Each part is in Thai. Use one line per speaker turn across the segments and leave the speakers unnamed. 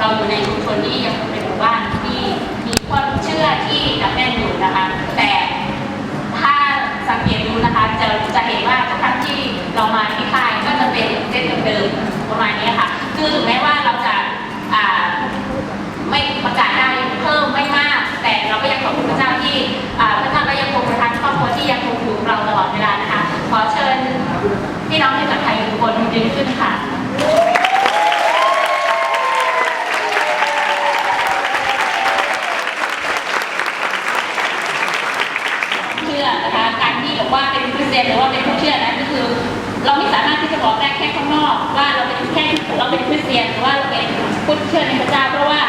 เราอยู่ในชุมชนนี้ยังเป็นหมู่บ้านที่มีความเชื่อที่จะแน่นอยู่นะคะ แต่ถ้าสังเกตดูนะคะจะจะเห็นว่าทุกครั้งที่เรามาที่ค่ายก็จะเป็นเส้นเดิมๆประมาณนี้ค่ะ คือถึงแม้ว่าเราจะาไม่ประกาศได้เพิ่มไม่มาก แต่เราก็ยังขอบคุณพระเจ้าที่พระเจ้าก็ยังคงประทานครอบครัวที่ยังคงอยู่เราตลอดเวลานะคะ ขอเชิญพี่น้องที่จากไทยทุกคนยืนขึ้นค่ะ เชื่อนะคะการที่บอกว่าเป็นคริสเตียนหรือว่าเป็นผู้เชื่อนั้นก็คือ เราไม่สามารถที่จะบอกได้แค่ข้างนอก ว่าเราเป็นแค่เราเป็นคริสเตียนหรือว่าเราเป็นผู้เชื่อในพระเจ้า เพราะว่า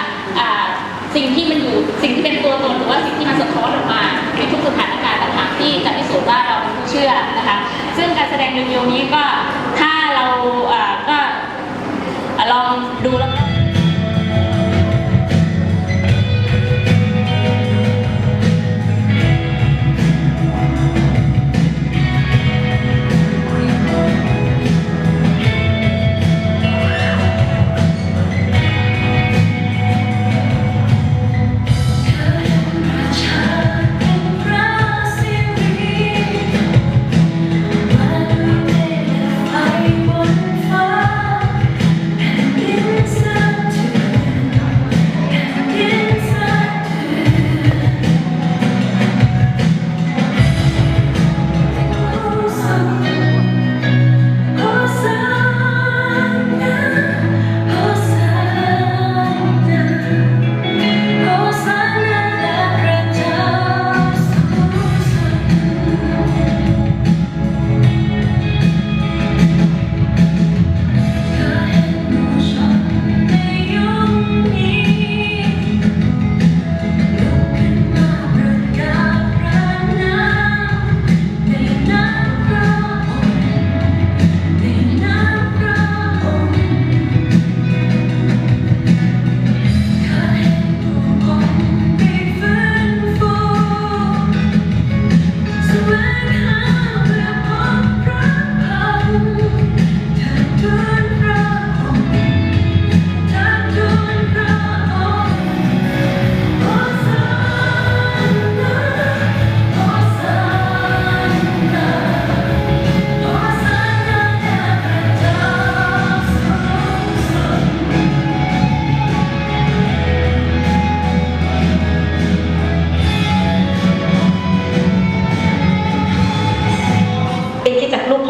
สิ่งที่มันอยู่สิ่งที่เป็นตัวตนหรือว่าสิ่งที่มันสะท้อนออกมาในทุกสถานการณ์ต่างๆที่จะพิสูจน์ว่าเราเป็นผู้เชื่อนะคะซึ่งการแสดงเดียวๆนี้ก็ถ้าเราอ่าก็ลองดูแล้ว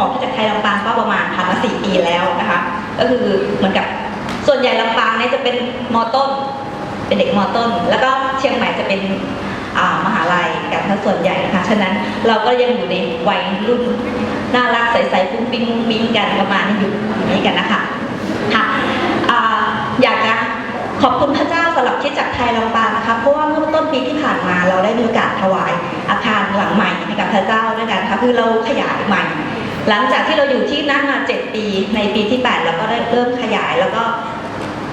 ของที่จากไทยลำปางก็ประมาณผ่านมาสี่ปีแล้วนะคะ ก็คือเหมือนกับส่วนใหญ่ลำปางเนี่ยจะเป็นมอต้น เป็นเด็กมอต้น แล้วก็เชียงใหม่จะเป็นมหาลัยกันทั้งส่วนใหญ่นะคะฉะนั้นเราก็ยังอยู่ในวัยรุ่นน่ารักใสๆฟุ้งปิ้งฟุ้งปิ้งกันประมาณนี้อยู่อย่างนี้กันนะคะค่ะออยากจะขอบคุณพระเจ้าสำหรับที่จากไทยลำปางนะคะเพราะว่าเมื่อต้นปีที่ผ่านมาเราได้มีโอกาสถวายอาคารหลังใหม่ให้กับพระเจ้าด้วยกันค่ะคือเราขยายใหม่ หลังจากที่เราอยู่ที่นั่นมา7ปีในปีที่8เราก็ได้เริ่มขยายแล้วก็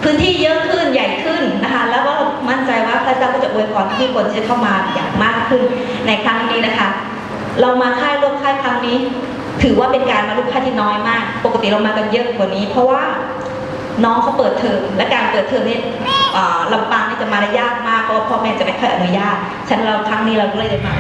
พื้นที่เยอะขึ้นใหญ่ขึ้นนะคะแล้วก็มั่นใจว่าพระเจ้าก็จะอวยพรที่คนจะเข้ามาอย่างมากขึ้นในครั้งนี้นะคะ เรามาค่ายร่วมค่ายครั้งนี้ ถือว่าเป็นการมาร่วมค่ายที่น้อยมาก ปกติเรามากันเยอะกว่านี้ เพราะว่าน้องเขาเปิดเทอมและการเปิดเทอมนี่ลำปางนี่จะมาได้ยากมากเพราะพ่อแม่จะไม่ค่อยอนุญาตฉะนันเราครั้งนี้เราก็เลยได้มา